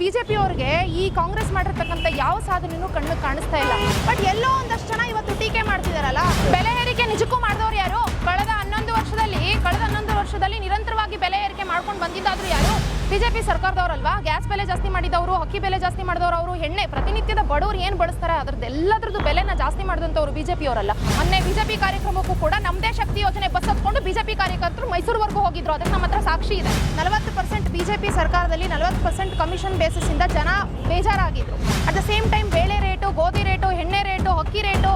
BJP ಅವ್ರಿಗೆ ಈ ಕಾಂಗ್ರೆಸ್ ಮಾಡಿರ್ತಕ್ಕಂಥ ಯಾವ ಸಾಧನೆಯೂ ಕಣ್ಣು ಕಾಣಿಸ್ತಾ ಇಲ್ಲ. ಬಟ್ ಎಲ್ಲೋ ಒಂದಷ್ಟು ಜನ ಇವತ್ತು ಟೀಕೆ ಮಾಡ್ತಿದಾರಲ್ಲ? ಬೆಲೆ ಏರಿಕೆ ನಿಜಕ್ಕೂ ಮಾಡಿದವರು ಯಾರು? ಕಳೆದ ಹನ್ನೊಂದು ವರ್ಷದಲ್ಲಿ, ಕಳೆದ ಹನ್ನೊಂದು ವರ್ಷದಲ್ಲಿ ನಿರಂತರವಾಗಿ ಬೆಲೆ ಏರಿಕೆ ಮಾಡ್ಕೊಂಡು ಬಂದಿದ್ದಾದ್ರೂ ಯಾರು? ಬಿಜೆಪಿ ಸರ್ಕಾರದವರಲ್ವಾ? ಗ್ಯಾಸ್ ಬೆಲೆ ಜಾಸ್ತಿ ಮಾಡಿದವರು, ಅಕ್ಕಿ ಬೆಲೆ ಜಾಸ್ತಿ ಮಾಡಿದವರು ಅವರು ಎಣ್ಣೆ, ಪ್ರತಿನಿತ್ಯದ ಬಡವರು ಏನು ಬಳಸ್ತಾರೆ ಅದ್ರದ್ದು ಎಲ್ಲದ್ರದ್ದು ಬೆಲೆನ ಜಾಸ್ತಿ ಮಾಡಿದಂಥವ್ರು ಬಿಜೆಪಿ ಅವರಲ್ಲ ಮೊನ್ನೆ ಬಿಜೆಪಿ ಕಾರ್ಯಕ್ರಮಕ್ಕೂ ಕೂಡ ನಮ್ಮದೇ ಶಕ್ತಿ ಯೋಜನೆ ಬಸ್ ಹತ್ಕೊಂಡು ಬಿಜೆಪಿ ಕಾರ್ಯಕರ್ತರು ಮೈಸೂರುವರೆಗೂ ಹೋಗಿದ್ರು. ಅದಕ್ಕೆ ನಮ್ಮ ಹತ್ರ ಸಾಕ್ಷಿ ಇದೆ. ನಲವತ್ತು ಪರ್ಸೆಂಟ್ ಬಿಜೆಪಿ ಸರ್ಕಾರದಲ್ಲಿ ನಲವತ್ತು ಪರ್ಸೆಂಟ್ ಕಮಿಷನ್ ಬೇಸಿಸಿಂದ ಜನ ಬೇಜಾರಾಗಿದ್ರು. ಅಟ್ ದ ಸೇಮ್ ಟೈಮ್ ಬೇಳೆ ರೇಟು, ಗೋಧಿ ರೇಟು, ಎಣ್ಣೆ ರೇಟು, ಅಕ್ಕಿ ರೇಟು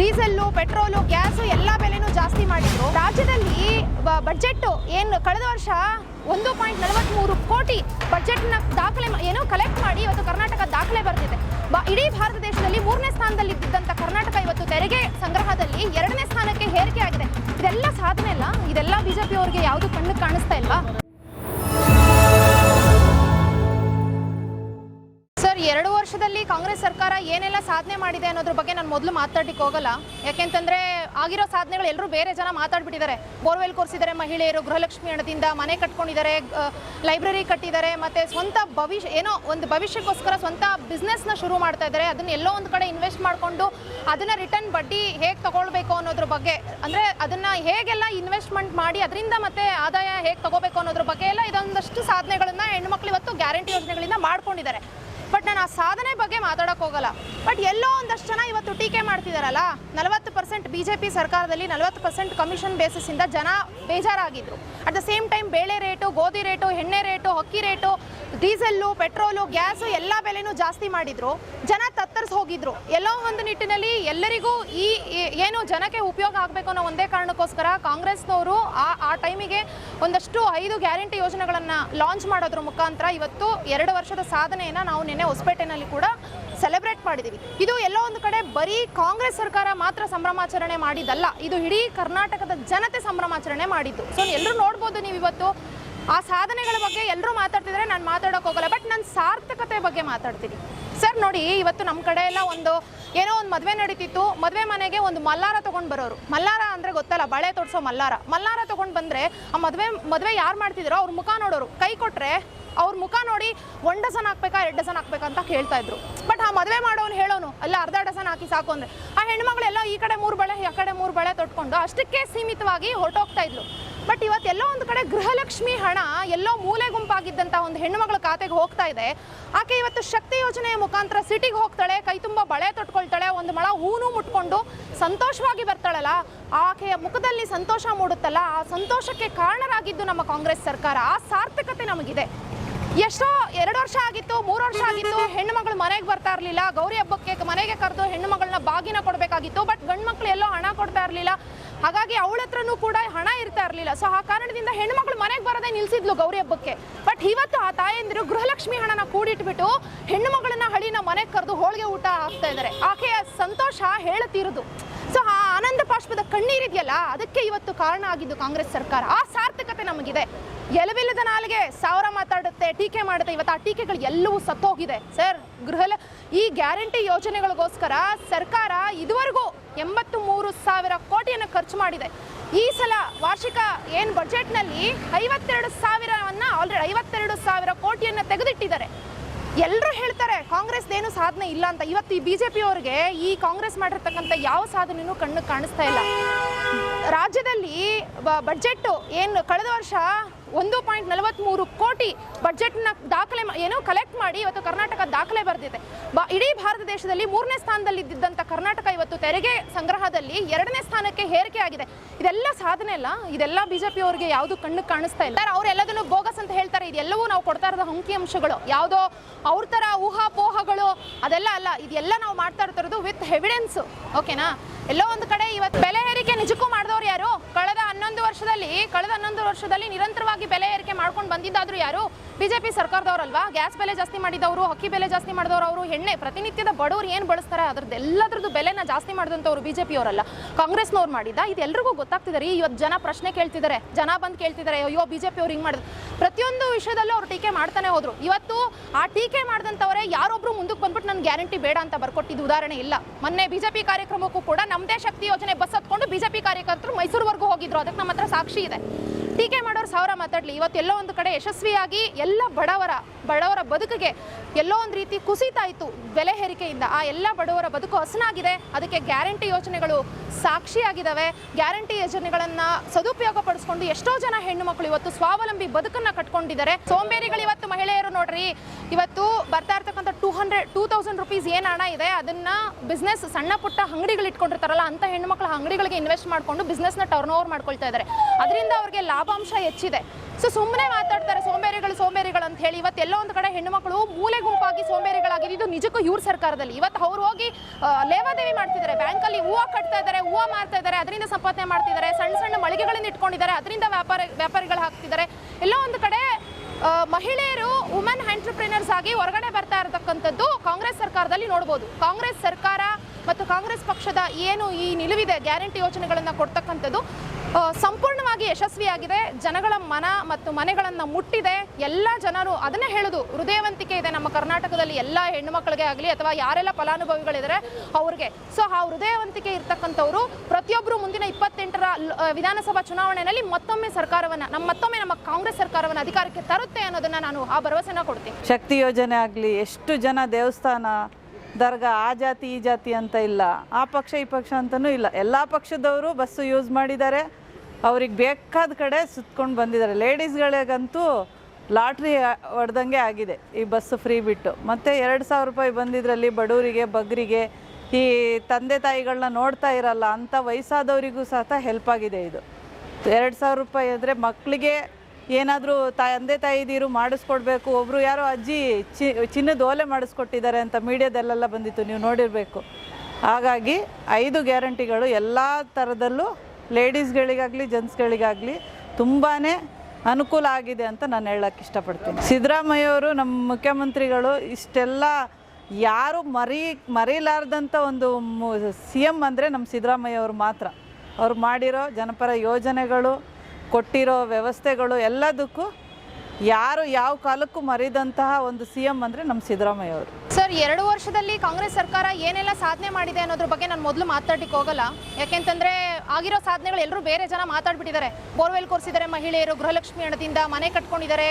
ಡೀಸೆಲ್ಲು ಪೆಟ್ರೋಲು ಗ್ಯಾಸು ಎಲ್ಲ ಬೆಲೆನೂ ಜಾಸ್ತಿ ಮಾಡಿದ್ರು. ರಾಜ್ಯದಲ್ಲಿ ಬಜೆಟ್ ಏನು, ಕಳೆದ ವರ್ಷ ಒಂದು ಪಾಯಿಂಟ್ ನಲವತ್ತ್ಮೂರು ಕೋಟಿ ಬಜೆಟ್ನ ದಾಖಲೆ ಏನೋ ಕಲೆಕ್ಟ್ ಮಾಡಿ ಇವತ್ತು ಕರ್ನಾಟಕ ದಾಖಲೆ ಬರೆದಿದೆ. ಬ ಇಡೀ ಭಾರತ ದೇಶದಲ್ಲಿ ಮೂರನೇ ಸ್ಥಾನದಲ್ಲಿ ಇದ್ದಂಥ ಕರ್ನಾಟಕ ಇವತ್ತು ತೆರಿಗೆ ಸಂಗ್ರಹದಲ್ಲಿ ಎರಡನೇ ಸ್ಥಾನಕ್ಕೆ ಹೇರಿಕೆ ಆಗಿದೆ ಇದೆಲ್ಲ ಸಾಧನೆ ಅಲ್ಲ? ಇದೆಲ್ಲ ಬಿಜೆಪಿ ಅವರಿಗೆ ಯಾವುದು ಕಣ್ಣು ಕಾಣಿಸ್ತಾ ಇಲ್ವಾ? ಎರಡು ವರ್ಷದಲ್ಲಿ ಕಾಂಗ್ರೆಸ್ ಸರ್ಕಾರ ಏನೆಲ್ಲ ಸಾಧನೆ ಮಾಡಿದೆ ಅನ್ನೋದ್ರ ಬಗ್ಗೆ ನಾನು ಮೊದಲು ಮಾತಾಡಲಿಕ್ಕೆ ಹೋಗಲ್ಲ. ಯಾಕೆಂತಂದ್ರೆ ಆಗಿರೋ ಸಾಧನೆಗಳು ಎಲ್ಲರೂ ಬೇರೆ ಜನ ಮಾತಾಡ್ಬಿಟ್ಟಿದ್ದಾರೆ. ಬೋರ್ವೆಲ್ ಕೊರ್ಸಿದ್ದಾರೆ ಮಹಿಳೆಯರು, ಗೃಹಲಕ್ಷ್ಮಿ ಹಣದಿಂದ ಮನೆ ಕಟ್ಕೊಂಡಿದ್ದಾರೆ ಲೈಬ್ರರಿ ಕಟ್ಟಿದ್ದಾರೆ, ಮತ್ತೆ ಸ್ವಂತ ಭವಿಷ್ಯ, ಏನೋ ಒಂದು ಭವಿಷ್ಯಕ್ಕೋಸ್ಕರ ಸ್ವಂತ ಬಿಸ್ನೆಸ್ನ ಶುರು ಮಾಡ್ತಾ ಇದ್ದಾರೆ. ಅದನ್ನ ಎಲ್ಲೋ ಒಂದು ಕಡೆ ಇನ್ವೆಸ್ಟ್ ಮಾಡಿಕೊಂಡು ಅದನ್ನ ರಿಟರ್ನ್ ಬಡ್ಡಿ ಹೇಗೆ ತಗೊಳ್ಬೇಕು ಅನ್ನೋದ್ರ ಬಗ್ಗೆ, ಅಂದ್ರೆ ಅದನ್ನ ಹೇಗೆಲ್ಲ ಇನ್ವೆಸ್ಟ್ಮೆಂಟ್ ಮಾಡಿ ಅದರಿಂದ ಮತ್ತೆ ಆದಾಯ ಹೇಗೆ ತಗೋಬೇಕು ಅನ್ನೋದ್ರ ಬಗ್ಗೆ ಎಲ್ಲ ಇದೊಂದಷ್ಟು ಸಾಧನೆಗಳನ್ನ ಹೆಣ್ಮಕ್ಳು ಇವತ್ತು ಗ್ಯಾರಂಟಿ ಯೋಜನೆಗಳಿಂದ ಮಾಡ್ಕೊಂಡಿದ್ದಾರೆ. ಬಟ್ ನಾನು ಆ ಸಾಧನೆ ಬಗ್ಗೆ ಮಾತಾಡಕ್ಕೆ ಹೋಗಲ್ಲ. ಬಟ್ ಎಲ್ಲೋ ಒಂದಷ್ಟು ಜನ ಇವತ್ತು ಟೀಕೆ ಮಾಡ್ತಿದಾರಲ್ಲ? ನಲವತ್ತು ಪರ್ಸೆಂಟ್ ಬಿ ಜೆ ಪಿ ಸರ್ಕಾರದಲ್ಲಿ ನಲವತ್ತು ಪರ್ಸೆಂಟ್ ಕಮಿಷನ್ ಬೇಸಿಸ್ ಇಂದ ಜನ ಬೇಜಾರಾಗಿದ್ರು. ಅಟ್ ದ ಸೇಮ್ ಟೈಮ್ ಬೇಳೆ ರೇಟು, ಗೋಧಿ ರೇಟು, ಎಣ್ಣೆ ರೇಟು, ಅಕ್ಕಿ ರೇಟು, ಡೀಸೆಲ್ಲು, ಪೆಟ್ರೋಲು, ಗ್ಯಾಸು ಎಲ್ಲ ಬೆಲೆನೂ ಜಾಸ್ತಿ ಮಾಡಿದ್ರು. ಜನ ತತ್ತರಿಸಿ ಹೋಗಿದ್ರು. ಎಲ್ಲೋ ಒಂದು ನಿಟ್ಟಿನಲ್ಲಿ ಎಲ್ಲರಿಗೂ ಈ- ಏನು ಜನಕ್ಕೆ ಉಪಯೋಗ ಆಗಬೇಕು ಅನ್ನೋ ಒಂದೇ ಕಾರಣಕ್ಕೋಸ್ಕರ ಕಾಂಗ್ರೆಸ್ನವರು ಆ ಆ ಟೈಮಿಗೆ ಒಂದಷ್ಟು ಐದು ಗ್ಯಾರಂಟಿ ಯೋಜನೆಗಳನ್ನು ಲಾಂಚ್ ಮಾಡೋದ್ರ ಮುಖಾಂತರ ಇವತ್ತು ಎರಡು ವರ್ಷದ ಸಾಧನೆಯನ್ನು ನಾವು ನಿನ್ನೆ ಹೊಸಪೇಟೆನಲ್ಲಿ ಕೂಡ ಸೆಲೆಬ್ರೇಟ್ ಮಾಡಿದ್ದೀವಿ ಇದು ಎಲ್ಲೋ ಒಂದು ಕಡೆ ಬರೀ ಕಾಂಗ್ರೆಸ್ ಸರ್ಕಾರ ಮಾತ್ರ ಸಂಭ್ರಮಾಚರಣೆ ಮಾಡಿದ್ದಲ್ಲ, ಇದು ಇಡೀ ಕರ್ನಾಟಕದ ಜನತೆ ಸಂಭ್ರಮಾಚರಣೆ ಮಾಡಿದ್ದು. ಸೊ ಎಲ್ಲರೂ ನೋಡ್ಬೋದು ನೀವು ಇವತ್ತು. ಆ ಸಾಧನೆಗಳ ಬಗ್ಗೆ ಎಲ್ಲರೂ ಮಾತಾಡ್ತಿದ್ರೆ ನಾನು ಮಾತಾಡೋಕೆ ಹೋಗಲ್ಲ ಬಟ್ ನಾನು ಸಾರ್ಥಕತೆ ಬಗ್ಗೆ ಮಾತಾಡ್ತೀನಿ. ಸರ್, ನೋಡಿ, ಇವತ್ತು ನಮ್ಮ ಕಡೆ ಎಲ್ಲ ಒಂದು ಏನೋ ಒಂದು ಮದುವೆ ನಡೀತಿತ್ತು. ಮದುವೆ ಮನೆಗೆ ಒಂದು ಮಲ್ಲಾರ ತೊಗೊಂಡು ಬರೋರು. ಮಲ್ಲಾರ ಅಂದರೆ ಗೊತ್ತಲ್ಲ, ಬಳೆ ತೋರಿಸೋ ಮಲ್ಲಾರ. ಮಲ್ಲಾರ ತೊಗೊಂಡು ಬಂದರೆ ಆ ಮದುವೆ ಮದುವೆ ಯಾರು ಮಾಡ್ತಿದ್ರು ಅವ್ರ ಮುಖ ನೋಡೋರು. ಕೈ ಕೊಟ್ಟರೆ ಅವ್ರ ಮುಖ ನೋಡಿ ಒನ್ ಡಸನ್ ಹಾಕ್ಬೇಕಾ, ಎರಡು ಡಸನ್ ಹಾಕ್ಬೇಕಾ ಅಂತ ಕೇಳ್ತಾ ಇದ್ರು. ಬಟ್ ಆ ಮದುವೆ ಮಾಡೋನು ಹೇಳೋನು, ಅಲ್ಲ ಅರ್ಧ ಡಸನ್ ಹಾಕಿ ಸಾಕು ಅಂದರೆ. ಆ ಹೆಣ್ಮಗಳೆಲ್ಲ ಈ ಕಡೆ ಮೂರು ಬಳೆ ಆ ಕಡೆ ಮೂರು ಬಳೆ ತೊಟ್ಕೊಂಡು ಅಷ್ಟಕ್ಕೆ ಸೀಮಿತವಾಗಿ ಹೊರಟೋಗ್ತಾ ಇದ್ಲು. ಬಟ್ ಇವತ್ತೆಲ್ಲೋ ಒಂದು ಕಡೆ ಗೃಹಲಕ್ಷ್ಮಿ ಹಣ, ಎಲ್ಲೋ ಮೂಲೆ ಗುಂಪಾಗಿದ್ದಂಥ ಒಂದು ಹೆಣ್ಣುಮಗಳ ಖಾತೆಗೆ ಹೋಗ್ತಾ ಇದೆ. ಆಕೆ ಇವತ್ತು ಶಕ್ತಿ ಯೋಜನೆಯ ಮುಖಾಂತರ ಸಿಟಿಗೆ ಹೋಗ್ತಾಳೆ, ಕೈ ತುಂಬ ಬಳೆ ತೊಟ್ಕೊಳ್ತಾಳೆ, ಒಂದು ಮಳ ಹೂನು ಮುಟ್ಕೊಂಡು ಸಂತೋಷವಾಗಿ ಬರ್ತಾಳಲ್ಲ. ಆಕೆಯ ಮುಖದಲ್ಲಿ ಸಂತೋಷ ಮೂಡುತ್ತಲ್ಲ, ಆ ಸಂತೋಷಕ್ಕೆ ಕಾರಣರಾಗಿದ್ದು ನಮ್ಮ ಕಾಂಗ್ರೆಸ್ ಸರ್ಕಾರ. ಆ ಸಾರ್ಥಕತೆ ನಮಗಿದೆ. ಎಷ್ಟೋ ಎರಡು ವರ್ಷ ಆಗಿತ್ತು, ಮೂರು ವರ್ಷ ಆಗಿತ್ತು ಹೆಣ್ಣು ಮಗಳು ಮನೆಗೆ ಬರ್ತಾ ಇರಲಿಲ್ಲ. ಗೌರಿ ಹಬ್ಬಕ್ಕೆ ಮನೆಗೆ ಕರೆದು ಹೆಣ್ಣು ಮಗಳನ್ನ ಬಾಗಿನ ಕೊಡಬೇಕಾಗಿತ್ತು, ಬಟ್ ಗಂಡು ಮಕ್ಕಳು ಎಲ್ಲೋ ಹಣ ಕೊಡ್ತಾ ಇರಲಿಲ್ಲ. ಹಾಗಾಗಿ ಅವಳ ಹತ್ರನೂ ಕೂಡ ಹಣ ಇರ್ತಾ ಇರಲಿಲ್ಲ. ಸೊ ಆ ಕಾರಣದಿಂದ ಹೆಣ್ಮಕ್ಳು ಮನೆಗೆ ಬರೋದೇ ನಿಲ್ಸಿದ್ಲು ಗೌರಿ ಹಬ್ಬಕ್ಕೆ. ಬಟ್ ಇವತ್ತು ಆ ತಾಯಂದಿರು ಗೃಹಲಕ್ಷ್ಮಿ ಹಣನ ಕೂಡಿಟ್ಬಿಟ್ಟು ಹೆಣ್ಣು ಮಗಳನ್ನ ಹಳಿನ ಮನೆಗೆ ಕರೆದು ಹೋಳಿಗೆ ಊಟ ಹಾಕ್ತಾ ಇದ್ದಾರೆ. ಆಕೆಯ ಸಂತೋಷ ಹೇಳುತ್ತಿರುದು ಸೊ ಆ ಆನಂದ ಪಾಷ್ಪದ ಕಣ್ಣೀರಿದೆಯಲ್ಲ, ಅದಕ್ಕೆ ಇವತ್ತು ಕಾರಣ ಆಗಿದ್ದು ಕಾಂಗ್ರೆಸ್ ಸರ್ಕಾರ. ಆ ಸಾರ್ಥಕತೆ ನಮಗಿದೆ. ಎಲವಿಲ್ಲದ ನಾಲ್ಗೆ ಸಾವಿರ ಮಾತಾಡುತ್ತೆ, ಟೀಕೆ ಮಾಡುತ್ತೆ. ಇವತ್ತು ಆ ಟೀಕೆಗಳು ಎಲ್ಲವೂ ಸತ್ತೋಗಿದೆ. ಸರ್, ಗೃಹಲ, ಈ ಗ್ಯಾರಂಟಿ ಯೋಜನೆಗಳಿಗೋಸ್ಕರ ಸರ್ಕಾರ ಇದುವರೆಗೂ ಎಂಬತ್ತು ಮೂರು ಸಾವಿರ ಕೋಟಿಯನ್ನು ಖರ್ಚು ಮಾಡಿದೆ. ಈ ಸಲ ವಾರ್ಷಿಕ ಏನು ಬಜೆಟ್ನಲ್ಲಿ ಐವತ್ತೆರಡು ಸಾವಿರವನ್ನು ಆಲ್ರೆಡಿ ಐವತ್ತೆರಡು ಸಾವಿರ ಕೋಟಿಯನ್ನು ತೆಗೆದಿಟ್ಟಿದ್ದಾರೆ. ಎಲ್ಲರೂ ಹೇಳ್ತಾರೆ ಕಾಂಗ್ರೆಸ್ ಏನು ಸಾಧನೆ ಇಲ್ಲ ಅಂತ. ಇವತ್ತು ಈ ಬಿಜೆಪಿ ಅವರಿಗೆ ಈ ಕಾಂಗ್ರೆಸ್ ಮಾಡಿರ್ತಕ್ಕಂಥ ಯಾವ ಸಾಧನೆಯೂ ಕಣ್ಣು ಕಾಣಿಸ್ತಾ ಇಲ್ಲ. ರಾಜ್ಯದಲ್ಲಿ ಬಜೆಟ್ ಏನು, ಕಳೆದ ವರ್ಷ ಒಂದು ಪಾಯಿಂಟ್ ನಲವತ್ತ್ಮೂರು ಕೋಟಿ ಬಜೆಟ್ನ ದಾಖಲೆ ಏನೋ ಕಲೆಕ್ಟ್ ಮಾಡಿ ಇವತ್ತು ಕರ್ನಾಟಕ ದಾಖಲೆ ಬರೆದಿದೆ. ಬ, ಇಡೀ ಭಾರತ ದೇಶದಲ್ಲಿ ಮೂರನೇ ಸ್ಥಾನದಲ್ಲಿ ಇದ್ದಂಥ ಕರ್ನಾಟಕ ಇವತ್ತು ತೆರಿಗೆ ಸಂಗ್ರಹದಲ್ಲಿ ಎರಡನೇ ಸ್ಥಾನಕ್ಕೆ ಹೇರಿಕೆ ಆಗಿದೆ. ಇದೆಲ್ಲ ಸಾಧನೆ ಅಲ್ಲ? ಇದೆಲ್ಲ ಬಿಜೆಪಿ ಅವರಿಗೆ ಯಾವುದು ಕಣ್ಣು ಕಾಣಿಸ್ತಾ ಇಲ್ಲ. ಅವ್ರು ಎಲ್ಲದನ್ನು ಬೋಗಸ್ ಅಂತ ಹೇಳ್ತಾರೆ. ಇದೆಲ್ಲವೂ ನಾವು ಕೊಡ್ತಾ ಇರೋದು ಅಂಕಿಅಂಶಗಳು ಯಾವುದೋ ಅವ್ರ ಥರ ಊಹಾಪೋಹಗಳು, ಅದೆಲ್ಲ ಅಲ್ಲ. ಇದೆಲ್ಲ ನಾವು ಮಾಡ್ತಾ ಇರ್ತಿರೋದು ವಿತ್ ಎವಿಡೆನ್ಸ್ ಓಕೆನಾ ಎಲ್ಲೋ ಒಂದು ಕಡೆ ಇವತ್ತು ಬೆಲೆ ಏರಿಕೆ ನಿಜಕ್ಕೂ ಮಾಡಿದವರು ಯಾರು? ಕಳೆದ ಹನ್ನೊಂದು ವರ್ಷದಲ್ಲಿ, ಕಳೆದ ಹನ್ನೊಂದು ವರ್ಷದಲ್ಲಿ ನಿರಂತರವಾಗಿ ಬೆಲೆ ಏರಿಕೆ ಮಾಡ್ಕೊಂಡು ಬಂದಿದ್ದಾದರೂ ಯಾರು? ಬಿಜೆಪಿ ಸರ್ಕಾರದವರಲ್ವಾ? ಗ್ಯಾಸ್ ಬೆಲೆ ಜಾಸ್ತಿ ಮಾಡಿದವರು, ಅಕ್ಕಿ ಬೆಲೆ ಜಾಸ್ತಿ ಮಾಡಿದವರು, ಅವರು ಎಣ್ಣೆ ಪ್ರತಿನಿತ್ಯದ ಬಡವರು ಏನು ಬಳಸ್ತಾರೆ ಅದ್ರದ್ದು ಎಲ್ಲದ್ರದ್ದು ಬೆಲೆನ ಜಾಸ್ತಿ ಮಾಡಿದಂಥವ್ರು ಬಿಜೆಪಿ ಅವರಲ್ಲ ಕಾಂಗ್ರೆಸ್ನವ್ರು ಮಾಡಿದ್ದ ಇದು ಎಲ್ರಿಗೂ ಗೊತ್ತಾಗ್ತಿದ್ದಾರೆ ಇವತ್ತು ಜನ ಪ್ರಶ್ನೆ ಕೇಳ್ತಿದ್ದಾರೆ, ಜನ ಬಂದು ಕೇಳ್ತಿದ್ದಾರೆ, ಅಯ್ಯೋ, ಬಿಜೆಪಿ ಅವ್ರು ಹಿಂಗೆ ಮಾಡಿದ್ರು ಪ್ರತಿಯೊಂದು ವಿಷಯದಲ್ಲೂ ಅವ್ರು ಟೀಕೆ ಮಾಡ್ತಾನೆ ಹೋದ್ರು. ಇವತ್ತು ಆ ಟೀಕೆ ಮಾಡಿದಂಥವರೇ ಯಾರೊಬ್ರು ಮುಂದಕ್ಕೆ ಬಂದ್ಬಿಟ್ಟು ನನ್ನ ಗ್ಯಾರಂಟಿ ಬೇಡ ಅಂತ ಬರ್ಕೊಟ್ಟಿದ್ದು ಉದಾಹರಣೆ ಇಲ್ಲ. ಮೊನ್ನೆ ಬಿಜೆಪಿ ಕಾರ್ಯಕ್ರಮಕ್ಕೂ ಕೂಡ ನಮ್ಮದೇ ಶಕ್ತಿ ಯೋಜನೆ ಬಸ್ ಹತ್ಕೊಂಡು ಬಿಜೆಪಿ ಕಾರ್ಯಕರ್ತರು ಮೈಸೂರುವರೆಗೂ ಹೋಗಿದ್ರು. ಅದಕ್ಕೆ ನಮ್ಮ ಹತ್ರ ಸಾಕ್ಷಿ ಇದೆ. ಟೀಕೆ ಮಾಡೋರು ಸಾವಿರ ಮಾತಾಡಲಿ. ಇವತ್ತೆಲ್ಲೋ ಒಂದು ಕಡೆ ಯಶಸ್ವಿಯಾಗಿ ಎಲ್ಲ ಬಡವರ ಬಡವರ ಬದುಕಿಗೆ ಎಲ್ಲೋ ಒಂದು ರೀತಿ ಕುಸಿತ ಇತ್ತು ಬೆಲೆ ಹೇರಿಕೆಯಿಂದ ಆ ಎಲ್ಲ ಬಡವರ ಬದುಕು ಹಸನಾಗಿದೆ. ಅದಕ್ಕೆ ಗ್ಯಾರಂಟಿ ಯೋಜನೆಗಳು ಸಾಕ್ಷಿಯಾಗಿದ್ದಾವೆ ಗ್ಯಾರಂಟಿ ಯೋಜನೆಗಳನ್ನು ಸದುಪಯೋಗ ಪಡಿಸ್ಕೊಂಡು ಎಷ್ಟೋ ಜನ ಹೆಣ್ಣು ಮಕ್ಕಳು ಇವತ್ತು ಸ್ವಾವಲಂಬಿ ಬದುಕನ್ನ ಕಟ್ಕೊಂಡಿದ್ದಾರೆ. ಸೋಂಬೇರಿಗಳು ಇವತ್ತು ಮಹಿಳೆಯರು ನೋಡ್ರಿ, ಇವತ್ತು ಬರ್ತಾ ಇರ್ತಕ್ಕಂಥ two hundred two thousand rupees ಏನು ಹಣ ಇದೆ, ಅದನ್ನ ಬಿಸ್ನೆಸ್ ಸಣ್ಣ ಪುಟ್ಟ ಅಂಗಡಿಗಳು ಇಟ್ಕೊಂಡಿರ್ತಾರಲ್ಲ ಅಂತ ಹೆಣ್ಣು ಮಕ್ಕಳ ಅಂಗಡಿಗಳಿಗೆ ಇನ್ವೆಸ್ಟ್ ಮಾಡಿಕೊಂಡು ಬಿಸ್ನೆಸ್ನ ಟರ್ನ್ ಓವರ್ ಮಾಡ್ಕೊಳ್ತಾ ಇದ್ದಾರೆ ಅದರಿಂದ ಅವ್ರಿಗೆ ಲಾಭಾಂಶ ಹೆಚ್ಚಿದೆ. ಸೊ ಸುಮ್ಮನೆ ಮಾತಾಡ್ತಾರೆ ಸೋಂಬೇರಿಗಳು ಸೋಂಬೇರಿಗಳು ಅಂತ ಹೇಳಿ ಇವತ್ತು ಎಲ್ಲೋ ಒಂದು ಕಡೆ ಹೆಣ್ಣು ಮಕ್ಕಳು ಮೂಲೆ ಗುಂಪಾಗಿ ಸೋಂಬೇರಿಗಳಾಗಿದೆ ಇದು ನಿಜಕ್ಕೂ ಇವ್ರ ಸರ್ಕಾರದಲ್ಲಿ. ಇವತ್ತು ಅವ್ರು ಹೋಗಿ ಲೇವಾದೇವಿ ಮಾಡ್ತಿದ್ದಾರೆ. ಬ್ಯಾಂಕಲ್ಲಿ ಹೂವು ಕಟ್ತಾ ಇದ್ದಾರೆ, ಹೂವು ಮಾರ್ತಾ ಇದ್ದಾರೆ, ಅದರಿಂದ ಸಂಪಾದನೆ ಮಾಡ್ತಿದ್ದಾರೆ, ಸಣ್ಣ ಸಣ್ಣ ಮಳಿಗೆಗಳನ್ನು ಇಟ್ಕೊಂಡಿದ್ದಾರೆ, ಅದರಿಂದ ವ್ಯಾಪಾರ, ವ್ಯಾಪಾರಿಗಳು ಹಾಕ್ತಿದ್ದಾರೆ. ಎಲ್ಲೋ ಒಂದು ಕಡೆ ಮಹಿಳೆಯರು ವುಮೆನ್ ಎಂಟರ್ಪ್ರಿನರ್ಸ್ ಆಗಿ ಹೊರಗಡೆ ಬರ್ತಾ ಇರತಕ್ಕಂಥದ್ದು ಕಾಂಗ್ರೆಸ್ ಸರ್ಕಾರದಲ್ಲಿ ನೋಡ್ಬೋದು. ಕಾಂಗ್ರೆಸ್ ಸರ್ಕಾರ ಮತ್ತು ಕಾಂಗ್ರೆಸ್ ಪಕ್ಷದ ಏನು ಈ ನಿಲುವಿದೆ, ಗ್ಯಾರಂಟಿ ಯೋಜನೆಗಳನ್ನು ಕೊಡ್ತಕ್ಕಂಥದ್ದು ಸಂಪೂರ್ಣವಾಗಿ ಯಶಸ್ವಿಯಾಗಿದೆ. ಜನಗಳ ಮನ ಮತ್ತು ಮನೆಗಳನ್ನು ಮುಟ್ಟಿದೆ. ಎಲ್ಲ ಜನರು ಅದನ್ನೇ ಹೇಳುದು. ಹೃದಯವಂತಿಕೆ ಇದೆ ನಮ್ಮ ಕರ್ನಾಟಕದಲ್ಲಿ ಎಲ್ಲ ಹೆಣ್ಣು ಮಕ್ಕಳಿಗೆ ಆಗಲಿ ಅಥವಾ ಯಾರೆಲ್ಲ ಫಲಾನುಭವಿಗಳಿದ್ದಾರೆ ಅವ್ರಿಗೆ. ಸೊ ಆ ಹೃದಯವಂತಿಕೆ ಇರ್ತಕ್ಕಂಥವ್ರು ಪ್ರತಿಯೊಬ್ಬರು ಮುಂದಿನ ಇಪ್ಪತ್ತೆಂಟರ ವಿಧಾನಸಭಾ ಚುನಾವಣೆಯಲ್ಲಿ ಮತ್ತೊಮ್ಮೆ ಸರ್ಕಾರವನ್ನು ನಮ್ಮ ಮತ್ತೊಮ್ಮೆ ನಮ್ಮ ಕಾಂಗ್ರೆಸ್ ಸರ್ಕಾರವನ್ನು ಅಧಿಕಾರಕ್ಕೆ ತರುತ್ತೆ ಅನ್ನೋದನ್ನ ನಾನು ಆ ಭರವಸೆನ ಕೊಡ್ತೀನಿ. ಶಕ್ತಿ ಯೋಜನೆ ಆಗಲಿ, ಎಷ್ಟು ಜನ ದೇವಸ್ಥಾನ, ದರ್ಗಾ ಆ ಜಾತಿ ಈ ಜಾತಿ ಅಂತ ಇಲ್ಲ, ಆ ಪಕ್ಷ ಈ ಪಕ್ಷ ಅಂತಲೂ ಇಲ್ಲ. ಎಲ್ಲ ಪಕ್ಷದವರು ಬಸ್ಸು ಯೂಸ್ ಮಾಡಿದ್ದಾರೆ. ಅವ್ರಿಗೆ ಬೇಕಾದ ಕಡೆ ಸುತ್ಕೊಂಡು ಬಂದಿದ್ದಾರೆ. ಲೇಡೀಸ್ಗಳಿಗಂತೂ ಲಾಟ್ರಿ ಹೊಡೆದಂಗೆ ಆಗಿದೆ ಈ ಬಸ್ ಫ್ರೀ ಬಿಟ್ಟು. ಮತ್ತು ಎರಡು ಸಾವಿರ ರೂಪಾಯಿ ಬಂದಿದ್ರಲ್ಲಿ ಬಡವರಿಗೆ ಬಗ್ರಿಗೆ, ಈ ತಂದೆ ತಾಯಿಗಳನ್ನ ನೋಡ್ತಾ ಇರಲ್ಲ ಅಂಥ ವಯಸ್ಸಾದವರಿಗೂ ಸಹ ಹೆಲ್ಪ್ ಆಗಿದೆ ಇದು. ಎರಡು ಸಾವಿರ ರೂಪಾಯಿ ಅಂದರೆ ಮಕ್ಕಳಿಗೆ ಏನಾದರೂ ತಂದೆ ತಾಯಿದಿರು ಮಾಡಿಸ್ಕೊಡ್ಬೇಕು ಒಬ್ಬರು ಯಾರೋ ಅಜ್ಜಿ ಚಿ, ಚಿನ್ನದ ಓಲೆ ಮಾಡಿಸ್ಕೊಟ್ಟಿದ್ದಾರೆ ಅಂತ ಮೀಡಿಯಾದಲ್ಲೆಲ್ಲ ಬಂದಿತ್ತು, ನೀವು ನೋಡಿರಬೇಕು. ಹಾಗಾಗಿ ಐದು ಗ್ಯಾರಂಟಿಗಳು ಎಲ್ಲ ಥರದಲ್ಲೂ ಲೇಡೀಸ್ಗಳಿಗಾಗಲಿ, ಜೆಂಟ್ಸ್ಗಳಿಗಾಗಲಿ ತುಂಬಾ ಅನುಕೂಲ ಆಗಿದೆ ಅಂತ ನಾನು ಹೇಳೋಕ್ಕೆ ಇಷ್ಟಪಡ್ತೀನಿ. ಸಿದ್ದರಾಮಯ್ಯವರು ನಮ್ಮ ಮುಖ್ಯಮಂತ್ರಿಗಳು ಇಷ್ಟೆಲ್ಲ ಯಾರು ಮರಿ ಮರೀಲಾರ್ದಂಥ ಒಂದು ಸಿ ಎಂ ಅಂದರೆ ನಮ್ಮ ಸಿದ್ದರಾಮಯ್ಯ ಅವರು ಮಾತ್ರ. ಅವ್ರು ಮಾಡಿರೋ ಜನಪರ ಯೋಜನೆಗಳು, ಕೊಟ್ಟಿರೋ ವ್ಯವಸ್ಥೆಗಳು ಎಲ್ಲದಕ್ಕೂ ಯಾರು ಯಾವ ಕಾಲಕ್ಕೂ ಮರಿದಂತಹ ಒಂದು ಸಿ ಎಂ ಅಂದರೆ ನಮ್ಮ ಸಿದ್ದರಾಮಯ್ಯ ಅವರು. ಸರ್, ಎರಡು ವರ್ಷದಲ್ಲಿ ಕಾಂಗ್ರೆಸ್ ಸರ್ಕಾರ ಏನೆಲ್ಲ ಸಾಧನೆ ಮಾಡಿದೆ ಅನ್ನೋದ್ರ ಬಗ್ಗೆ ನಾನು ಮೊದಲು ಮಾತಾಡಲಿಕ್ಕೆ ಹೋಗಲ್ಲ. ಯಾಕೆಂತಂದ್ರೆ ಆಗಿರೋ ಸಾಧನೆಗಳು ಎಲ್ಲರೂ ಬೇರೆ ಜನ ಮಾತಾಡ್ಬಿಟ್ಟಿದ್ದಾರೆ. ಬೋರ್ವೆಲ್ ಕೊರ್ಸಿದ್ದಾರೆ ಮಹಿಳೆಯರು, ಗೃಹಲಕ್ಷ್ಮಿ ಹಣದಿಂದ ಮನೆ ಕಟ್ಕೊಂಡಿದ್ದಾರೆ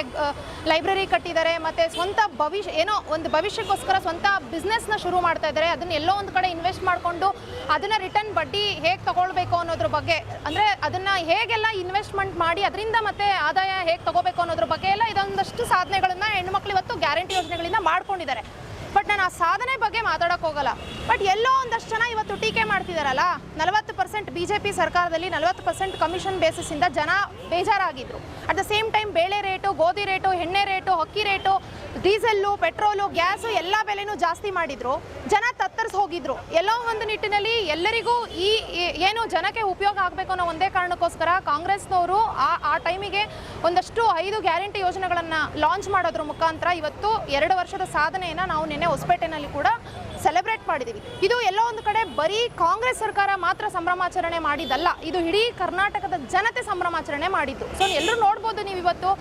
ಲೈಬ್ರರಿ ಕಟ್ಟಿದ್ದಾರೆ, ಮತ್ತೆ ಸ್ವಂತ ಭವಿಷ್ಯ, ಏನೋ ಒಂದು ಭವಿಷ್ಯಕ್ಕೋಸ್ಕರ ಸ್ವಂತ ಬಿಸ್ನೆಸ್ನ ಶುರು ಮಾಡ್ತಾ ಇದ್ದಾರೆ. ಅದನ್ನ ಎಲ್ಲೋ ಒಂದು ಕಡೆ ಇನ್ವೆಸ್ಟ್ ಮಾಡಿಕೊಂಡು ಅದನ್ನ ರಿಟರ್ನ್ ಬಡ್ಡಿ ಹೇಗೆ ತಗೊಳ್ಬೇಕು ಅನ್ನೋದ್ರ ಬಗ್ಗೆ. ಅಂದ್ರೆ ಅದನ್ನ ಹೇಗೆಲ್ಲ ಇನ್ವೆಸ್ಟ್ಮೆಂಟ್ ಮಾಡಿ ಅದರಿಂದ ಮತ್ತೆ ಆದಾಯ ಹೇಗೆ ತಗೋಬೇಕು ಅನ್ನೋದ್ರ ಬಗ್ಗೆ ಎಲ್ಲ ಇದೊಂದಷ್ಟು ಸಾಧನೆಗಳನ್ನ ಹೆಣ್ಮಕ್ಳು ಇವತ್ತು ಗ್ಯಾರಂಟಿ ಯೋಜನೆಗಳಿಂದ ಮಾಡ್ಕೊಂಡಿದ್ದಾರೆ. ಬಟ್ ನಾನು ಆ ಸಾಧನೆ ಬಗ್ಗೆ ಮಾತಾಡಕ್ ಹೋಗಲ್ಲ. ಬಟ್ ಎಲ್ಲೋ ಒಂದಷ್ಟು ಜನ ಇವತ್ತು ಟೀಕೆ ಮಾಡ್ತಿದಾರಲ್ಲ, ನಲವತ್ತು ಪರ್ಸೆಂಟ್ ಬಿ ಜೆ ಪಿ ಸರ್ಕಾರದಲ್ಲಿ ನಲವತ್ತು ಪರ್ಸೆಂಟ್ ಕಮಿಷನ್ ಬೇಸಿಸಿಂದ ಜನ ಬೇಜಾರಾಗಿದ್ರು. ಅಟ್ ದ ಸೇಮ್ ಟೈಮ್ ಬೇಳೆ ರೇಟು ಗೋಧಿ ರೇಟು ಎಣ್ಣೆ ರೇಟು ಅಕ್ಕಿ ರೇಟು ಡೀಸೆಲ್ಲು, ಪೆಟ್ರೋಲು, ಗ್ಯಾಸು ಎಲ್ಲ ಬೆಲೆನೂ ಜಾಸ್ತಿ ಮಾಡಿದ್ರು. ಜನ ತತ್ತರಿಸಿ ಹೋಗಿದ್ರು. ಎಲ್ಲೋ ಒಂದು ನಿಟ್ಟಿನಲ್ಲಿ ಎಲ್ಲರಿಗೂ ಈ ಏನು ಜನಕ್ಕೆ ಉಪಯೋಗ ಆಗಬೇಕು ಅನ್ನೋ ಒಂದೇ ಕಾರಣಕ್ಕೋಸ್ಕರ ಕಾಂಗ್ರೆಸ್ನವರು ಆ ಆ ಟೈಮಿಗೆ ಒಂದಷ್ಟು ಐದು ಗ್ಯಾರಂಟಿ ಯೋಜನೆಗಳನ್ನು ಲಾಂಚ್ ಮಾಡೋದ್ರ ಮುಖಾಂತರ. ಇವತ್ತು ಎರಡು ವರ್ಷದ ಸಾಧನೆಯನ್ನು ನಾವು ನಿನ್ನೆ ಹೊಸಪೇಟೆನಲ್ಲಿ ಕೂಡ ಸೆಲೆಬ್ರೇಟ್ ಮಾಡಿದ್ದೀವಿ ಇದು ಎಲ್ಲೋ ಒಂದು ಕಡೆ ಬರೀ ಕಾಂಗ್ರೆಸ್ ಸರ್ಕಾರ ಮಾತ್ರ ಸಂಭ್ರಮಾಚರಣೆ ಮಾಡಿದ್ದಲ್ಲ, ಇದು ಇಡೀ ಕರ್ನಾಟಕದ ಜನತೆ ಸಂಭ್ರಮಾಚರಣೆ ಮಾಡಿದ್ದು. ಸೊ ಎಲ್ಲರೂ ನೋಡ್ಬೋದು ನೀವು ಇವತ್ತು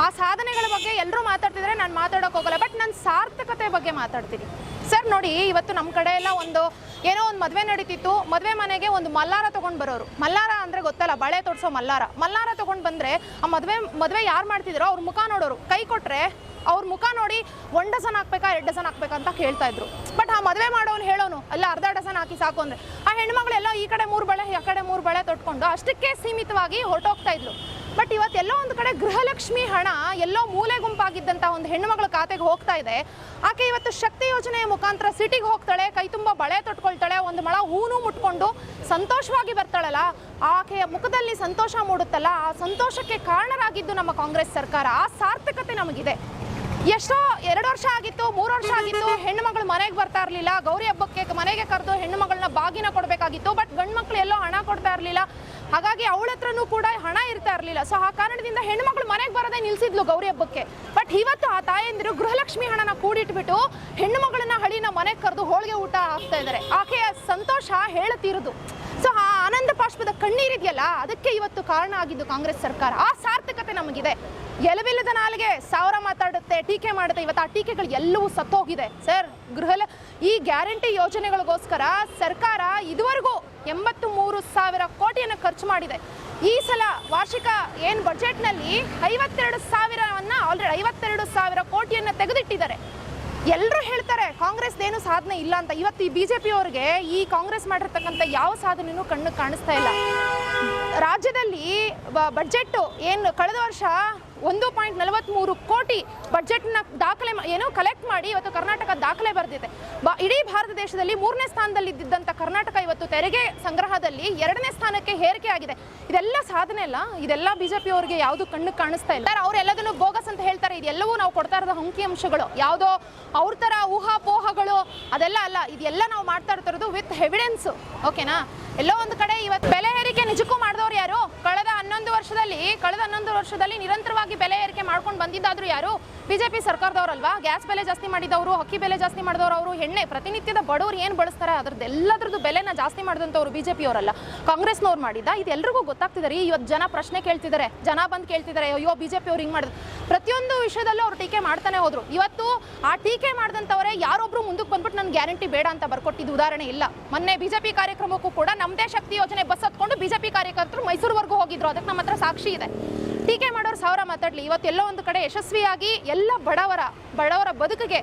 ಆ ಸಾಧನೆಗಳ ಬಗ್ಗೆ ಎಲ್ಲರೂ ಮಾತಾಡ್ತಿದ್ರೆ ನಾನು ಮಾತಾಡೋಕೆ ಹೋಗಲ್ಲ ಬಟ್ ನಾನು ಸಾರ್ಥಕತೆ ಬಗ್ಗೆ ಮಾತಾಡ್ತೀನಿ. ಸರ್ ನೋಡಿ, ಇವತ್ತು ನಮ್ಮ ಕಡೆ ಎಲ್ಲ ಒಂದು ಏನೋ ಒಂದು ಮದುವೆ ನಡೀತಿತ್ತು, ಮದುವೆ ಮನೆಗೆ ಒಂದು ಮಲ್ಲಾರ ತೊಗೊಂಡು ಬರೋರು. ಮಲ್ಲಾರ ಅಂದರೆ ಗೊತ್ತಲ್ಲ, ಬಳೆ ತೊಡ್ಸೋ ಮಲ್ಲಾರ. ಮಲ್ಲಾರ ತೊಗೊಂಡು ಬಂದರೆ ಆ ಮದುವೆ ಮದುವೆ ಯಾರು ಮಾಡ್ತಿದ್ರು ಅವ್ರ ಮುಖ ನೋಡೋರು. ಕೈ ಕೊಟ್ಟರೆ ಅವ್ರ ಮುಖ ನೋಡಿ ಒನ್ ಡಸನ್ ಹಾಕ್ಬೇಕಾ, ಎರಡು ಡಸನ್ ಹಾಕ್ಬೇಕಾ ಅಂತ ಕೇಳ್ತಾ ಇದ್ರು. ಬಟ್ ಆ ಮದುವೆ ಮಾಡೋನು ಹೇಳೋನು, ಅಲ್ಲ, ಅರ್ಧ ಡಸನ್ ಹಾಕಿ ಸಾಕು ಅಂದರೆ. ಆ ಹೆಣ್ಮಗಳೆಲ್ಲ ಈ ಕಡೆ ಮೂರು ಬಳೆ, ಆ ಕಡೆ ಮೂರು ಬಳೆ ತೊಟ್ಕೊಂಡು ಅಷ್ಟಕ್ಕೆ ಸೀಮಿತವಾಗಿ ಹೊರಟೋಗ್ತಾ ಇದ್ರು ಬಟ್ ಇವತ್ತೆಲ್ಲೋ ಒಂದು ಕಡೆ ಗೃಹಲಕ್ಷ್ಮಿ ಹಣ, ಎಲ್ಲೋ ಮೂಲೆ ಗುಂಪಾಗಿದ್ದಂಥ ಒಂದು ಹೆಣ್ಣುಮಗಳ ಖಾತೆಗೆ ಹೋಗ್ತಾ ಇದೆ. ಆಕೆ ಇವತ್ತು ಶಕ್ತಿ ಯೋಜನೆಯ ಮುಖಾಂತರ ಸಿಟಿಗೆ ಹೋಗ್ತಾಳೆ, ಕೈ ತುಂಬ ಬಳೆ ತೊಟ್ಕೊಳ್ತಾಳೆ, ಒಂದು ಮಳ ಹೂನು ಮುಟ್ಕೊಂಡು ಸಂತೋಷವಾಗಿ ಬರ್ತಾಳಲ್ಲ? ಆಕೆಯ ಮುಖದಲ್ಲಿ ಸಂತೋಷ ಮೂಡುತ್ತಲ್ಲ? ಆ ಸಂತೋಷಕ್ಕೆ ಕಾರಣರಾಗಿದ್ದು ನಮ್ಮ ಕಾಂಗ್ರೆಸ್ ಸರ್ಕಾರ. ಆ ಸಾರ್ಥಕತೆ ನಮಗಿದೆ. ಎಷ್ಟೋ ಎರಡು ವರ್ಷ ಆಗಿತ್ತು, ಮೂರು ವರ್ಷ ಆಗಿತ್ತು ಹೆಣ್ಣು ಮಗಳು ಮನೆಗೆ ಬರ್ತಾ ಇರಲಿಲ್ಲ. ಗೌರಿ ಹಬ್ಬಕ್ಕೆ ಮನೆಗೆ ಕರೆದು ಹೆಣ್ಣು ಮಗಳನ್ನ ಬಾಗಿನ ಕೊಡಬೇಕಾಗಿತ್ತು. ಬಟ್ ಗಂಡು ಮಕ್ಕಳು ಎಲ್ಲೋ ಹಣ ಕೊಡ್ತಾ ಇರಲಿಲ್ಲ. ಹಾಗಾಗಿ ಅವಳ ಹತ್ರನೂ ಕೂಡ ಹಣ ಇರ್ತಾ ಇರಲಿಲ್ಲ. ಸೊ ಆ ಕಾರಣದಿಂದ ಹೆಣ್ಣು ಮಗಳು ಮನೆಗೆ ಬರೋದೇ ನಿಲ್ಸಿದ್ಲು ಗೌರಿ ಹಬ್ಬಕ್ಕೆ. ಬಟ್ ಇವತ್ತು ಆ ತಾಯಂದಿರು ಗೃಹಲಕ್ಷ್ಮಿ ಹಣನ ಕೂಡಿಟ್ಬಿಟ್ಟು ಹೆಣ್ಣು ಮಗಳನ್ನ ಹಳಿನ ಮನೆಗೆ ಕರೆದು ಹೋಳಿಗೆ ಊಟ ಹಾಕ್ತಾ ಇದ್ದಾರೆ ಆಕೆಯ ಸಂತೋಷ ಹೇಳುತ್ತಿರುದು ಸೊ ಆ ಆನಂದ ಪಾಶ್ವದ ಕಣ್ಣೀರಿದೆಯಲ್ಲ, ಅದಕ್ಕೆ ಇವತ್ತು ಕಾರಣ ಆಗಿದ್ದು ಕಾಂಗ್ರೆಸ್ ಸರ್ಕಾರ. ಆ ಸಾರ್ಥಕತೆ ನಮಗಿದೆ. ಎಲವಿಲ್ಲದ ನಾಲಿಗೆ ಸಾವಿರ ಮಾತಾಡುತ್ತೆ, ಟೀಕೆ ಮಾಡುತ್ತೆ. ಇವತ್ತು ಆ ಟೀಕೆಗಳು ಎಲ್ಲವೂ ಸತ್ತೋಗಿದೆ. ಸರ್ ಗೃಹ ಈ ಗ್ಯಾರಂಟಿ ಯೋಜನೆಗಳಿಗೋಸ್ಕರ ಸರ್ಕಾರ ಇದುವರೆಗೂ ಎಂಬತ್ತು ಮೂರು ಸಾವಿರ ಕೋಟಿಯನ್ನು ಖರ್ಚು ಮಾಡಿದೆ. ಈ ಸಲ ವಾರ್ಷಿಕ ಏನು ಬಜೆಟ್ನಲ್ಲಿ ಐವತ್ತೆರಡು ಸಾವಿರವನ್ನು ಆಲ್ರೆಡಿ ಐವತ್ತೆರಡು ಸಾವಿರ ಕೋಟಿಯನ್ನು ತೆಗೆದಿಟ್ಟಿದ್ದಾರೆ. ಎಲ್ಲರೂ ಹೇಳ್ತಾರೆ ಕಾಂಗ್ರೆಸ್ ಏನು ಸಾಧನೆ ಇಲ್ಲ ಅಂತ. ಇವತ್ತು ಈ ಬಿಜೆಪಿ ಅವ್ರಿಗೆ ಈ ಕಾಂಗ್ರೆಸ್ ಮಾಡಿರ್ತಕ್ಕಂಥ ಯಾವ ಸಾಧನೆಯೂ ಕಣ್ಣು ಕಾಣಿಸ್ತಾ ಇಲ್ಲ. ರಾಜ್ಯದಲ್ಲಿ ಬಜೆಟ್ ಏನು, ಕಳೆದ ವರ್ಷ ಒಂದು ಪಾಯಿಂಟ್ ನಲವತ್ತ್ಮೂರು ಕೋಟಿ ಬಜೆಟ್ನ ದಾಖಲೆ ಏನೋ ಕಲೆಕ್ಟ್ ಮಾಡಿ ಇವತ್ತು ಕರ್ನಾಟಕ ದಾಖಲೆ ಬರೆದಿದೆ. ಬ, ಇಡೀ ಭಾರತ ದೇಶದಲ್ಲಿ ಮೂರನೇ ಸ್ಥಾನದಲ್ಲಿ ಇದ್ದಿದ್ದಂಥ ಕರ್ನಾಟಕ ಇವತ್ತು ತೆರಿಗೆ ಸಂಗ್ರಹದಲ್ಲಿ ಎರಡನೇ ಸ್ಥಾನಕ್ಕೆ ಹೇರಿಕೆ ಆಗಿದೆ. ಇದೆಲ್ಲ ಸಾಧನೆ ಅಲ್ಲ? ಇದೆಲ್ಲ ಬಿಜೆಪಿ ಅವರಿಗೆ ಯಾವುದು ಕಣ್ಣು ಕಾಣಿಸ್ತಾ ಇಲ್ಲ. ಅವ್ರು ಎಲ್ಲದನ್ನು ಬೋಗಸ್ ಅಂತ ಹೇಳ್ತಾರೆ. ಇದೆಲ್ಲವೂ ನಾವು ಕೊಡ್ತಾ ಇರೋದು ಅಂಕಿಅಂಶಗಳು ಯಾವುದೋ ಅವ್ರ ಥರ ಊಹಾಪೋಹಗಳು ಅದೆಲ್ಲ ಅಲ್ಲ. ಇದೆಲ್ಲ ನಾವು ಮಾಡ್ತಾ ಇರ್ತಿರೋದು ವಿತ್ ಎವಿಡೆನ್ಸ್ ಓಕೆನಾ ಎಲ್ಲೋ ಒಂದು ಕಡೆ ಇವತ್ತು ಬೆಲೆ ಏರಿಕೆ ನಿಜಕ್ಕೂ ಮಾಡಿದವ್ರು ಯಾರು? ಕಳೆದ ಹನ್ನೊಂದು ವರ್ಷದಲ್ಲಿ, ಕಳೆದ ಹನ್ನೊಂದು ವರ್ಷದಲ್ಲಿ ನಿರಂತರವಾಗಿ ಬೆಲೆ ಏರಿಕೆ ಮಾಡ್ಕೊಂಡು ಬಂದಿದ್ದಾದ್ರೂ ಯಾರು? ಬಿಜೆಪಿ ಸರ್ಕಾರದವ್ರಲ್ವಾ? ಗ್ಯಾಸ್ ಬೆಲೆ ಜಾಸ್ತಿ ಮಾಡಿದವರು, ಅಕ್ಕಿ ಬೆಲೆ ಜಾಸ್ತಿ ಮಾಡಿದವರು, ಅವರು ಎಣ್ಣೆ ಪ್ರತಿನಿತ್ಯದ ಬಡವರು ಏನು ಬಳಸ್ತಾರೆ ಅದ್ರದ್ದು ಎಲ್ಲದ್ರದ್ದು ಬೆಲೆನ ಜಾಸ್ತಿ ಮಾಡಿದಂಥವ್ರು ಅವರಲ್ಲ ಕಾಂಗ್ರೆಸ್ನವ್ರು ಮಾಡಿದ್ದ ಇದೆಲ್ಲರಿಗೂ ರೀ. ಇವತ್ತು ಜನ ಪ್ರಶ್ನೆ ಕೇಳ್ತಿದ್ದಾರೆ, ಜನ ಬಂದು ಕೇಳ್ತಿದ್ದಾರೆ, ಅಯ್ಯೋ ಬಿಜೆಪಿ ಅವ್ರು ಹಿಂಗೆ ಮಾಡಿದ್ರು ಪ್ರತಿಯೊಂದು ವಿಷಯದಲ್ಲೂ ಅವ್ರು ಟೀಕೆ ಮಾಡ್ತಾನೆ ಹೋದ್ರು. ಇವತ್ತು ಆ ಟೀಕೆ ಮಾಡಿದಂಥವರೇ ಯಾರೊಬ್ರು ಮುಂದಕ್ಕೆ ಬಂದ್ಬಿಟ್ಟು ನನ್ನ ಗ್ಯಾರಂಟಿ ಬೇಡ ಅಂತ ಬರ್ಕೊಟ್ಟಿದ್ದು ಉದಾಹರಣೆ ಇಲ್ಲ. ಮೊನ್ನೆ ಬಿಜೆಪಿ ಕಾರ್ಯಕ್ರಮಕ್ಕೂ ಕೂಡ ನಮ್ಮದೇ ಶಕ್ತಿ ಯೋಜನೆ ಬಸ್ ಹತ್ಕೊಂಡು ಬಿಜೆಪಿ ಕಾರ್ಯಕರ್ತರು ಮೈಸೂರುವರೆಗೂ ಹೋಗಿದ್ರು. ಅದಕ್ಕೆ ನಮ್ಮ ಹತ್ರ ಸಾಕ್ಷಿ ಇದೆ. ಟೀಕೆ ಮಾಡೋರು ಸಾವಿರ ಮಾತಾಡಲಿ. ಇವತ್ತು ಎಲ್ಲೋ ಒಂದು ಕಡೆ ಯಶಸ್ವಿಯಾಗಿ ಎಲ್ಲ ಬಡವರ ಬಡವರ ಬದುಕಿಗೆ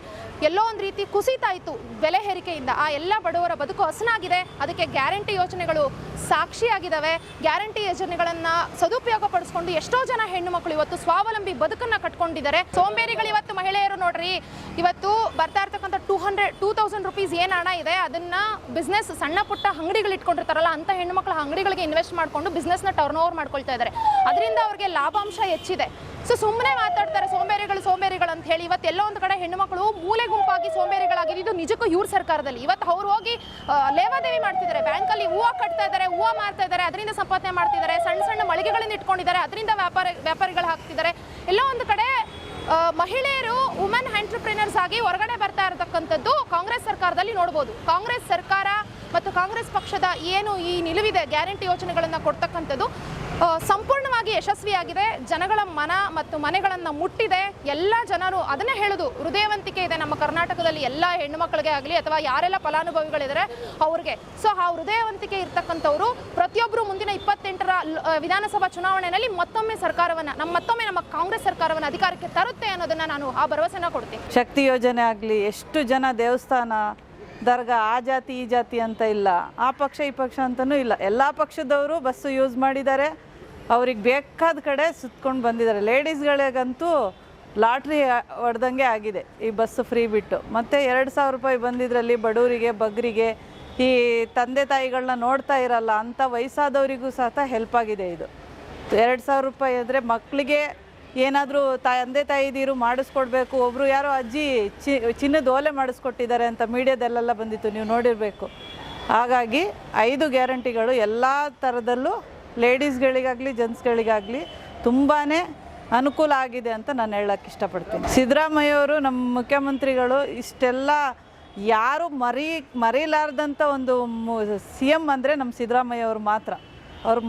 ಎಲ್ಲೋ ಒಂದು ರೀತಿ ಕುಸಿತಾಯಿತು ಬೆಲೆ ಹೇರಿಕೆಯಿಂದ ಆ ಎಲ್ಲ ಬಡವರ ಬದುಕು ಹಸನಾಗಿದೆ. ಅದಕ್ಕೆ ಗ್ಯಾರಂಟಿ ಯೋಜನೆಗಳು ಸಾಕ್ಷಿಯಾಗಿದ್ದಾವೆ ಗ್ಯಾರಂಟಿ ಯೋಜನೆಗಳನ್ನು ಸದುಪಯೋಗ ಪಡಿಸ್ಕೊಂಡು ಎಷ್ಟೋ ಜನ ಹೆಣ್ಣು ಮಕ್ಕಳು ಇವತ್ತು ಸ್ವಾವಲಂಬಿ ಬದುಕನ್ನು ಕಟ್ಕೊಂಡಿದ್ದಾರೆ. ಸೋಂಬೇರಿಗಳು ಇವತ್ತು ಮಹಿಳೆಯರು ನೋಡ್ರಿ, ಇವತ್ತು ಬರ್ತಾ ಇರ್ತಕ್ಕಂಥ two hundred, two thousand rupees ಏನು ಹಣ ಇದೆ, ಅದನ್ನು ಬಿಸ್ನೆಸ್ ಸಣ್ಣ ಪುಟ್ಟ ಅಂಗಡಿಗಳು ಇಟ್ಕೊಂಡಿರ್ತಾರಲ್ಲ ಅಂತ ಮಕ್ಕಳ ಅಂಗಡಿಗಳಿಗೆ ಇನ್ವೆಸ್ಟ್ ಮಾಡಿಕೊಂಡು ಬಿಸ್ನೆಸ್ನ ಟರ್ನ್ ಓವರ್ ಮಾಡ್ಕೊಳ್ತಾ ಇದ್ದಾರೆ. ಅದರಿಂದ ಅವ್ರಿಗೆ ಲಾಭಾಂಶ ಹೆಚ್ಚಿದೆ. ಸೊ ಸುಮ್ಮನೆ ಮಾತಾಡ್ತಾರೆ, ಸೋಂಬೇರಿಗಳು ಸೋಂಬೇರಿಗಳು ಅಂತ ಹೇಳಿ ಇವತ್ತು ಎಲ್ಲೋ ಒಂದು ಕಡೆ ಹೆಣ್ಣುಮಕ್ಕಳು ಮೂಲೆ ಗುಂಪಾಗಿ ಸೋಂಬೇರಿಗಳಾಗಿದೆ ಇದು ನಿಜಕ್ಕೂ ಇವ್ರ ಸರ್ಕಾರದಲ್ಲಿ. ಇವತ್ತು ಅವ್ರು ಹೋಗಿ ಲೇವಾದೇವಿ ಮಾಡ್ತಿದ್ದಾರೆ. ಬ್ಯಾಂಕಲ್ಲಿ ಹೂವು ಕಟ್ತಾ ಇದ್ದಾರೆ, ಹೂವು ಮಾರ್ತಾ ಇದ್ದಾರೆ, ಅದರಿಂದ ಸಂಪಾದನೆ ಮಾಡ್ತಿದ್ದಾರೆ, ಸಣ್ಣ ಸಣ್ಣ ಮಳಿಗೆಗಳನ್ನ ಇಟ್ಕೊಂಡಿದ್ದಾರೆ, ಅದರಿಂದ ವ್ಯಾಪಾರ, ವ್ಯಾಪಾರಿಗಳು ಹಾಕ್ತಿದ್ದಾರೆ. ಎಲ್ಲೋ ಒಂದು ಕಡೆ ಮಹಿಳೆಯರು ವುಮೆನ್ ಎಂಟರ್ಪ್ರಿನರ್ಸ್ ಆಗಿ ಹೊರಗಡೆ ಬರ್ತಾ ಇರತಕ್ಕಂಥದ್ದು ಕಾಂಗ್ರೆಸ್ ಸರ್ಕಾರದಲ್ಲಿ ನೋಡ್ಬೋದು. ಕಾಂಗ್ರೆಸ್ ಸರ್ಕಾರ ಮತ್ತು ಕಾಂಗ್ರೆಸ್ ಪಕ್ಷದ ಏನು ಈ ನಿಲುವಿದೆ ಗ್ಯಾರಂಟಿ ಯೋಜನೆಗಳನ್ನು ಕೊಡ್ತಕ್ಕಂಥದ್ದು ಸಂಪೂರ್ಣವಾಗಿ ಯಶಸ್ವಿಯಾಗಿದೆ. ಜನಗಳ ಮನ ಮತ್ತು ಮನೆಗಳನ್ನು ಮುಟ್ಟಿದೆ. ಎಲ್ಲ ಜನರು ಅದನ್ನೇ ಹೇಳೋದು. ಹೃದಯವಂತಿಕೆ ಇದೆ ನಮ್ಮ ಕರ್ನಾಟಕದಲ್ಲಿ. ಎಲ್ಲ ಹೆಣ್ಣು ಮಕ್ಕಳಿಗೆ ಆಗಲಿ ಅಥವಾ ಯಾರೆಲ್ಲ ಫಲಾನುಭವಿಗಳಿದ್ದಾರೆ ಅವ್ರಿಗೆ. ಸೊ ಆ ಹೃದಯವಂತಿಕೆ ಇರ್ತಕ್ಕಂಥವ್ರು ಪ್ರತಿಯೊಬ್ಬರು ಮುಂದಿನ ಇಪ್ಪತ್ತೆಂಟರ ವಿಧಾನಸಭಾ ಚುನಾವಣೆಯಲ್ಲಿ ಮತ್ತೊಮ್ಮೆ ಸರ್ಕಾರವನ್ನು, ನಮ್ಮ ಮತ್ತೊಮ್ಮೆ ನಮ್ಮ ಕಾಂಗ್ರೆಸ್ ಸರ್ಕಾರವನ್ನು ಅಧಿಕಾರಕ್ಕೆ ತರುತ್ತೆ ಅನ್ನೋದನ್ನ ನಾನು ಆ ಭರವಸೆನ ಕೊಡ್ತೀನಿ. ಶಕ್ತಿ ಯೋಜನೆ ಆಗಲಿ, ಎಷ್ಟು ಜನ ದೇವಸ್ಥಾನ, ದರ್ಗಾ, ಆ ಜಾತಿ, ಈ ಜಾತಿ ಅಂತ ಇಲ್ಲ. ಆ ಪಕ್ಷ, ಈ ಪಕ್ಷ ಅಂತಲೂ ಇಲ್ಲ. ಎಲ್ಲ ಪಕ್ಷದವರು ಬಸ್ಸು ಯೂಸ್ ಮಾಡಿದ್ದಾರೆ. ಅವ್ರಿಗೆ ಬೇಕಾದ ಕಡೆ ಸುತ್ಕೊಂಡು ಬಂದಿದ್ದಾರೆ. ಲೇಡೀಸ್ಗಳಿಗಂತೂ ಲಾಟ್ರಿ ಹೊಡೆದಂಗೆ ಆಗಿದೆ ಈ ಬಸ್ಸು ಫ್ರೀ ಬಿಟ್ಟು. ಮತ್ತು ಎರಡು ಸಾವಿರ ರೂಪಾಯಿ ಬಂದಿದ್ರಲ್ಲಿ ಬಡವರಿಗೆ ಬಗ್ರಿಗೆ, ಈ ತಂದೆ ತಾಯಿಗಳನ್ನ ನೋಡ್ತಾ ಇರಲ್ಲ ಅಂಥ ವಯಸ್ಸಾದವರಿಗೂ ಸಹ ಹೆಲ್ಪ್ ಆಗಿದೆ ಇದು. ಎರಡು ಸಾವಿರ ರೂಪಾಯಿ ಅಂದರೆ ಮಕ್ಕಳಿಗೆ ಏನಾದರೂ ತಂದೆ ತಾಯಿದೀರು ಮಾಡಿಸ್ಕೊಡ್ಬೇಕು ಒಬ್ಬರು ಯಾರೋ ಅಜ್ಜಿ ಚಿ, ಚಿನ್ನದ ಓಲೆ ಮಾಡಿಸ್ಕೊಟ್ಟಿದ್ದಾರೆ ಅಂತ ಮೀಡಿಯಾದಲ್ಲೆಲ್ಲ ಬಂದಿತ್ತು, ನೀವು ನೋಡಿರಬೇಕು. ಹಾಗಾಗಿ ಐದು ಗ್ಯಾರಂಟಿಗಳು ಎಲ್ಲ ಥರದಲ್ಲೂ ಲೇಡೀಸ್ಗಳಿಗಾಗಲಿ ಜೆಂಟ್ಸ್ಗಳಿಗಾಗಲಿ ತುಂಬಾ ಅನುಕೂಲ ಆಗಿದೆ ಅಂತ ನಾನು ಹೇಳಕ್ಕೆ ಇಷ್ಟಪಡ್ತೀನಿ. ಸಿದ್ದರಾಮಯ್ಯವರು ನಮ್ಮ ಮುಖ್ಯಮಂತ್ರಿಗಳು ಇಷ್ಟೆಲ್ಲ ಯಾರು ಮರಿ ಮರೀಲಾರ್ದಂಥ ಒಂದು ಸಿ ಎಂ ಅಂದರೆ ನಮ್ಮ ಸಿದ್ದರಾಮಯ್ಯ ಅವರು ಮಾತ್ರ. ಅವ್ರು